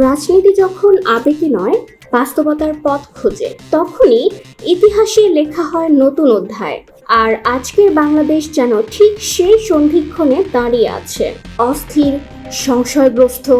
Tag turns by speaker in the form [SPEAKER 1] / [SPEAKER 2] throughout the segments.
[SPEAKER 1] রাজনীতি যখন আবেগে নয়, বাস্তবতার পথ খোঁজে, তখনই ইতিহাসে লেখা হয় নতুন অধ্যায়। আর আজকের বাংলাদেশ যেন ঠিক সেই সন্ধিক্ষণে দাঁড়িয়ে আছে। অস্থির, সংশয়গ্রস্ত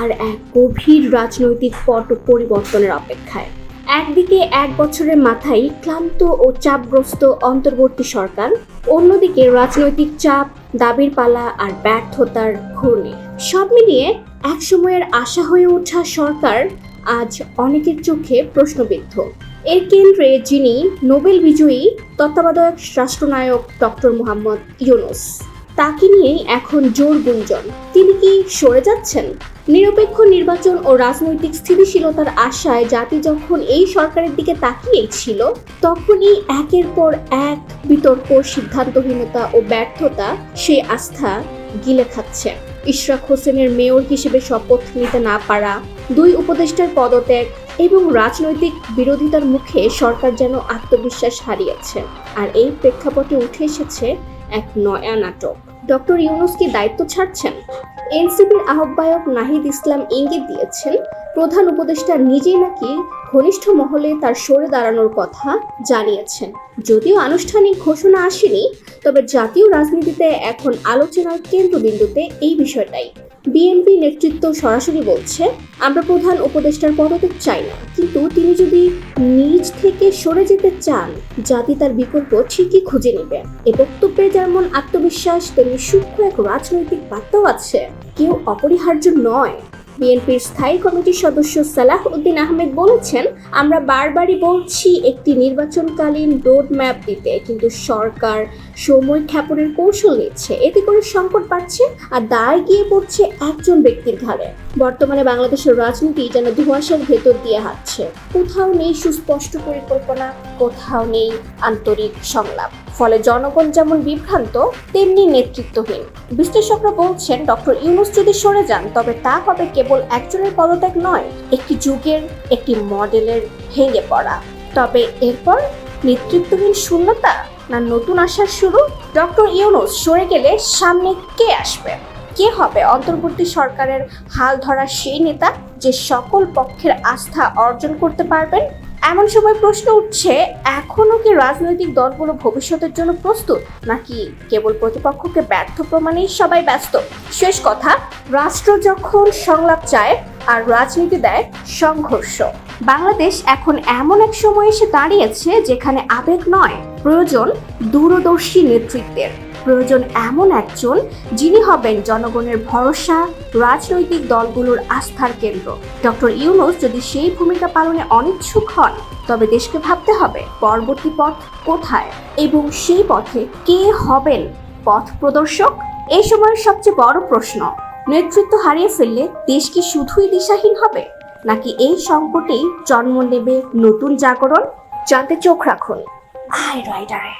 [SPEAKER 1] আর এক গভীর রাজনৈতিক পট পরিবর্তনের অপেক্ষায়। একদিকে এক বছরের মাথায় ক্লান্ত ও চাপগ্রস্ত অন্তর্বর্তী সরকার, অন্যদিকে রাজনৈতিক চাপ, দাবির পালা আর ব্যর্থতার ঘূর্ণি। সব মিলিয়ে এক সময়ের আশা হয়ে ওঠা সরকার আজ অনেকের চোখে প্রশ্নবিদ্ধ। এর কেন্দ্রে যিনি নোবেল বিজয়ী, তত্ত্বাবধায়ক রাষ্ট্রনায়ক ডক্টর মোহাম্মদ ইউনুস। তাকে নিয়েই এখন জোর গুঞ্জন। তিনি কি সরে যাচ্ছেন? নিরপেক্ষ নির্বাচন ও রাজনৈতিক স্থিতিশীলতার আশায় জাতি যখন এই সরকারের দিকে তাকিয়েছিল তখনই একের পর এক বিতর্ক, সিদ্ধান্তহীনতা ও ব্যর্থতা, সেই আস্থা গিলে খাচ্ছে। ইশরাক হোসেনের মেয়র হিসেবে শপথ নিতে না পারা দুই উপদেষ্টার পদত্যাগ এবং রাজনৈতিক বিরোধিতার মুখে সরকার যেন আত্মবিশ্বাস হারিয়েছে। আর এই প্রেক্ষাপটে উঠে এসেছে এক নয়া নাটক। ডক্টর ইউনুস কি দায়িত্ব ছাড়ছেন? এনসিপির আহ্বায়ক নাহিদ ইসলাম ইঙ্গিত দিয়েছেন প্রধান উপদেষ্টা নিজেই নাকি ঘনিষ্ঠ মহলে তার সরে দাঁড়ানোর কথা জানিয়েছেন। যদিও আনুষ্ঠানিক ঘোষণা আসেনি, তবে জাতীয় রাজনীতিতে এখন আলোচনার কেন্দ্রবিন্দুতে এই বিষয়টাই। বিএনপি নেতৃত্ব সরাসরি বলছে, আমরা প্রধান উপদেষ্টার পদত্যাগ চাই না, কিন্তু তিনি যদি নিজ থেকে সরে যেতে চান, জাতি তার বিকল্প ঠিকই খুঁজে নেবে। এ বক্তব্যে যেমন আত্মবিশ্বাস, তেমনি সূক্ষ্ম এক রাজনৈতিক বার্তাও আছে। কেউ অপরিহার্য নয়। বিএনপির স্থায়ী কমিটির সদস্য সালাহ উদ্দিন আহমেদ বলেছেন, আমরা বারবারই বলছি একটি নির্বাচনকালীন রোড ম্যাপ দিতে, কিন্তু সরকার সময় খ্যাপনের কৌশল নিচ্ছে। এতে করে সংকট বাড়ছে আর দায় গিয়ে পড়ছে একজন ব্যক্তির ঘাড়ে। বর্তমানে বাংলাদেশের রাজনীতি যেন ধোঁয়াশার ভেতর দিয়ে হাঁটছে। কোথাও নেই সুস্পষ্ট পরিকল্পনা, কোথাও নেই আন্তরিক সংলাপ। ফলে জনগণ যেমন বিভ্রান্ত, তেমনি নেতৃত্বহীন। বিশ্লেষকরা বলছেন ডক্টর ইউনুস যদি সরে যান, তবে তা হবে কেবল একজনের পদত্যাগ নয়, একটি যুগের, একটি মডেলের ভেঙে পড়া। তবে এরপর নেতৃত্বহীন শূন্যতা না নতুন আশার শুরু? ডক্টর ইউনুস সরে গেলে সামনে কে আসবে? কে হবে অন্তর্বর্তী সরকারের হাল ধরা সেই নেতা যে সকল পক্ষের আস্থা অর্জন করতে পারবেন? এমন সময় প্রশ্ন উঠছে এখনও কি রাজনৈতিক দলগুলো ভবিষ্যতের জন্য প্রস্তুত? নাকি কেবল প্রতিপক্ষকে ব্যর্থ প্রমাণেই সবাই ব্যস্ত? শেষ কথা, রাষ্ট্র যখন সংলাপ চায় আর রাজনীতি দেয় সংঘর্ষ। বাংলাদেশ এখন এমন এক সময় এসে দাঁড়িয়েছে যেখানে আবেগ নয়, প্রয়োজন দূরদর্শী নেতৃত্বের। প্রয়োজন এমন একজন যিনি হবেন জনগণের ভরসা, রাজনৈতিক দলগুলোর আস্থার কেন্দ্র। ডক্টর ইউনুস যদি সেই ভূমিকা পালনে অনিচ্ছুক হন, তবে দেশকে ভাবতে হবে পরবর্তী পথ কোথায় এবং সেই পথে কে হবেন পথ প্রদর্শক? এই সময়ের সবচেয়ে বড় প্রশ্ন, নেতৃত্ব হারিয়ে ফেললে দেশ কি শুধুই দিশাহীন হবে? নাকি এই সংকটেই জন্ম নেবে নতুন জাগরণ? জানতে চোখ রাখুন, আই রাইডারে।